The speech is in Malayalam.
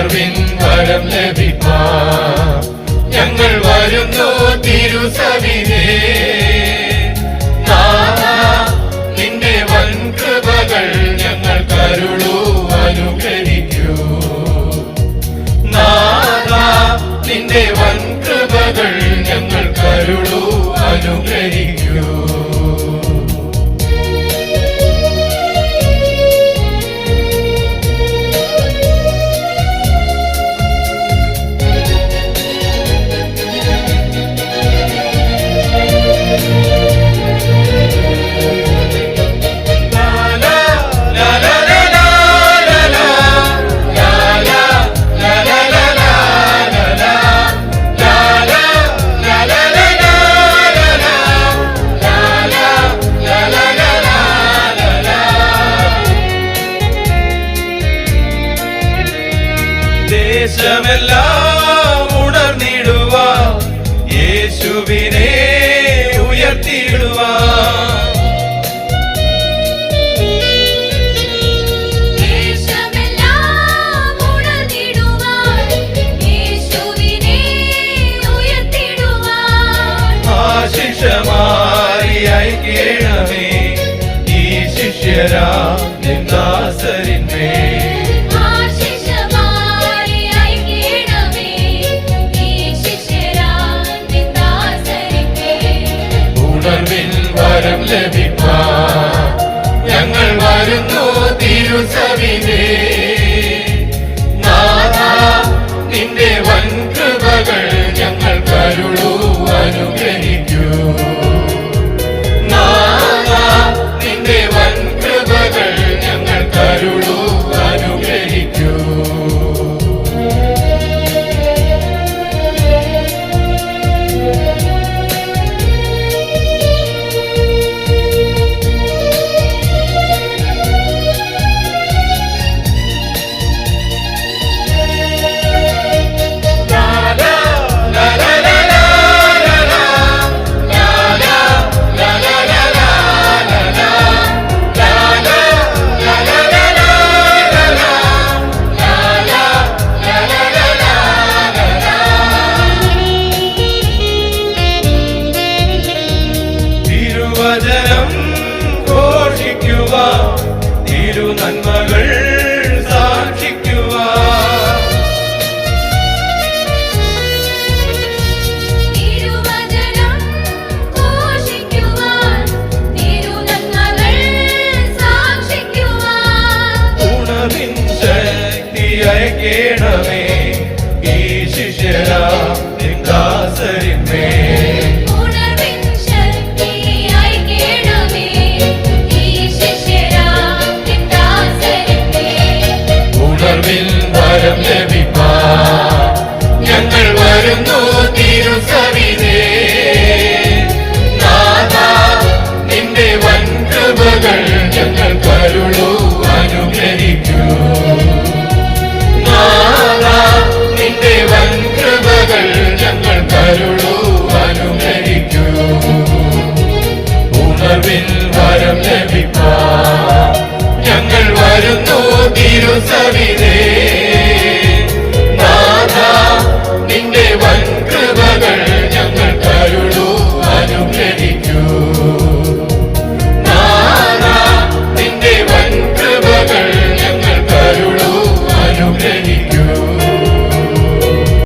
ഉണർവിൻ ഫലം ലഭിക്കാം ഞങ്ങൾ വരുന്നു തിരുസവിനെ. നിന്റെ വൻകൃപകൾ ഞങ്ങൾ കരുളൂ അനുഗ്രഹിക്കൂ. നിന്റെ വൻകൃപകൾ ഞങ്ങൾ കരുളൂ അനുഗ്രഹിക്കൂ. ദേശമെല്ലാം ഉണർന്നിടുക യേശുവിനെ ഉയർത്തിയിടുക അയക്കണമേ ഈ ശിഷ്യരാ നിന്ദാസരിന്മേ செவினே വചനം ഘോഷിക്കുക. തിരുനന്മകൾ en el pueblo.